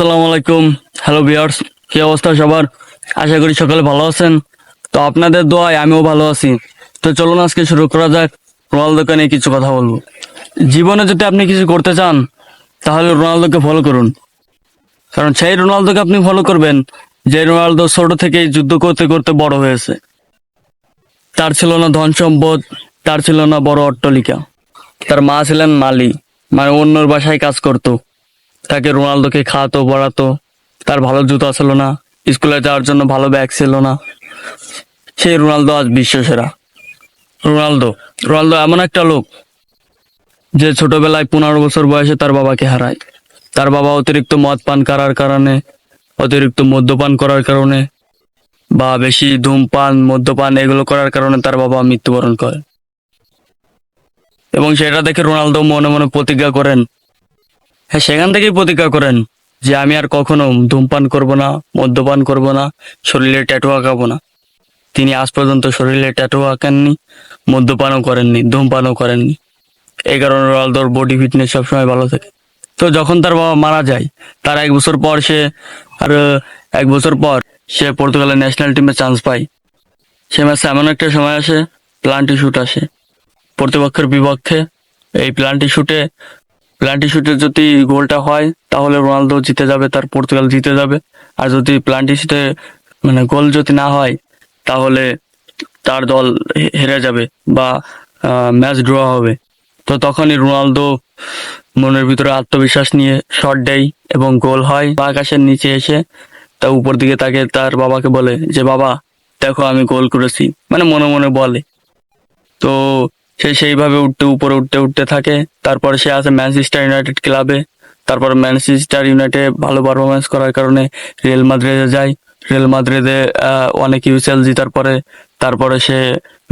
আসসালামু আলাইকুম। হ্যালো বিয়ার্স কি অবস্থা সবার? আশা করি সকালে ভালো আছেন। তো আপনাদের দোয়ায় আমিও ভালো আছি। তো চলুন আজকে শুরু করা যাক। রোনালদোকে নিয়ে কিছু কথা বলব। জীবনে যদি আপনি কিছু করতে চান, তাহলে রোনালদোকে ফলো করুন। কারণ সেই রোনালদোকে আপনি ফলো করবেন, যে রোনালদো ছোট থেকেই যুদ্ধ করতে করতে বড় হয়েছে। তার ছিল না ধন সম্পদ, তার ছিল না বড় অট্টলিকা। তার মা ছিলেন মালি মানে অন্যর বাসায় কাজ করতো। তাকে রোনালদোকে খাওয়াতো, পড়াতো। তার ভালো জুতো ছিল না। স্কুলে যাওয়ার জন্য ভালো ব্যাগ ছিল না। সেই রোনালদো আজ বিশ্বসেরা। রোনালদো রোনালদো এমন একটা লোক যে ছোটবেলায় পনেরো বছর বয়সে তার বাবাকে হারায়। তার বাবা অতিরিক্ত মদ পান করার কারণে, অতিরিক্ত মদ্যপান করার কারণে, বা বেশি ধূমপান, মদ্যপান এগুলো করার কারণে তার বাবা মৃত্যুবরণ করে। এবং সেটা দেখে রোনালদো মনে মনে প্রতিজ্ঞা করেন হ্যাঁ সেখান থেকেই প্রতিজ্ঞা করেন যে আমি আর কখনো ধূমপান করব না, মদ্যপান করব না, শরীরে ট্যাটু আঁকাবো না। তিনি আজ পর্যন্ত শরীরে ট্যাটু আঁকেননি, মদ্যপানও করেননি, ধূমপানও করেননি। এই কারণে রোনালদোর বডি ফিটনেস সবসময় ভালো থাকে। তো যখন তার বাবা মারা যায়, তার এক বছর পর সে, আর, এক বছর পর সে পর্তুগালের ন্যাশনাল টিমে চান্স পায়। সে ম্যাচে এমন একটা সময় আসে প্লান্টি শুট আসে। প্রতিপক্ষের বিপক্ষে এই প্লান্টি শুটে প্লান্টি শুটে যদি গোলটা হয়, তাহলে রোনালদো জিতে যাবে, তার পর্তুগাল জিতে যাবে। আর যদি প্লান্টি শুটে মানে গোল যদি না হয়, তাহলে তার দল হেরে যাবে বা ম্যাচ ড্র হবে। তো তখনই রোনালদো মনের ভিতরে আত্মবিশ্বাস নিয়ে শট দেয় এবং গোল হয়। বা আকাশের নিচে এসে তা উপর দিকে তাকে তার বাবাকে বলে যে, বাবা, দেখো আমি গোল করেছি। মানে মনে মনে বলে। তো সে সেইভাবে উঠতে, উপরে উঠতে উঠতে থাকে। তারপর সে আসে ম্যানচেস্টার ইউনাইটেড ক্লাবে তারপর ম্যানচেস্টার ইউনাইটেড ভালো পারফরমেন্স করার কারণে রিয়েল মাদ্রিদে যায়। রিয়েল মাদ্রিদে অনেক ইউসেল জিতার পরে তারপরে সে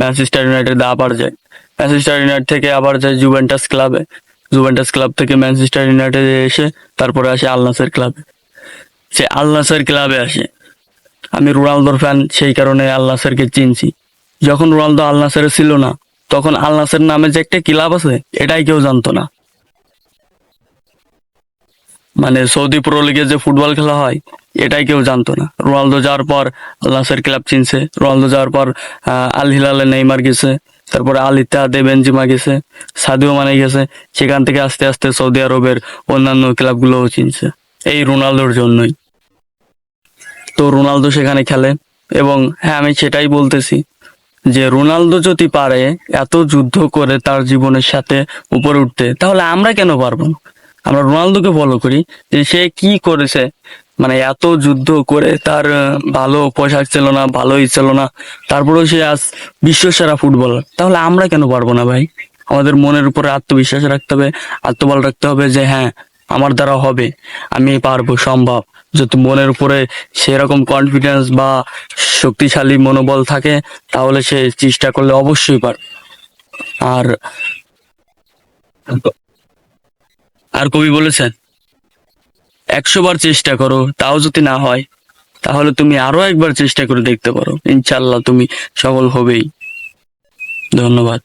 ম্যানচেস্টার ইউনাইটেডে আবার যায়। ম্যানচেস্টার ইউনাইটেড থেকে আবার যায় জুভেন্টাস ক্লাবে জুভেন্টাস ক্লাব থেকে ম্যানচেস্টার ইউনাইটেডে এসে তারপরে আসে আলনাসের ক্লাবে সে আল নাসের ক্লাবে আসে। আমি রোনালদোর ফ্যান সেই কারণে আল নাসেরকে চিনছি। যখন রোনালদো আল নাসেরে ছিল না তখন আল নাসের নামে যে একটা ক্লাব আছে, এটাই কেউ জানতো না। মানে সৌদি প্রো লিগে যে ফুটবল খেলা হয়, এটাই কেউ জানতো না। রোনালদো যাওয়ার পর আল নাসের ক্লাব চিনছে। রোনালদো যাওয়ার পর আল হিলালে নেইমার গেছে। তারপরে আল ইত্তেহাদে বেনজিমা গেছে, সাদিও মানে গেছে। সেখান থেকে আস্তে আস্তে সৌদি আরবের অন্যান্য ক্লাবগুলোও চিনছে। এই রোনালদোর জন্যই। তো রোনালদো সেখানে খেলে, এবং হ্যাঁ আমি সেটাই বলতেছি। যে রোনালদো যদি পারে এত যুদ্ধ করে তার জীবনের সাথে উপরে উঠতে, তাহলে আমরা কেন পারব না? আমরা রোনালদোকে ফলো করি যে সে কি করেছে। মানে এত যুদ্ধ করে তার ভালো পোশাক ছিল না, ভালোই ছিল না, তারপরেও সে আজ বিশ্বসেরা ফুটবলার। তাহলে আমরা কেন পারব না ভাই? আমাদের মনের উপরে আত্মবিশ্বাস রাখতে হবে, আত্মবল রাখতে হবে যে হ্যাঁ আমার দ্বারা হবে, আমি পারব, সম্ভব। যদি মনের উপরে সেরকম কনফিডেন্স বা শক্তিশালী মনোবল থাকে, তাহলে সে চেষ্টা করলে অবশ্যই পার আর আর কবি বলেছেন, একশো বার চেষ্টা করো, তাও যদি না হয়, তাহলে তুমি আরও একবার চেষ্টা করে দেখতে পারো। ইনশাল্লাহ তুমি সফল হবেই। ধন্যবাদ।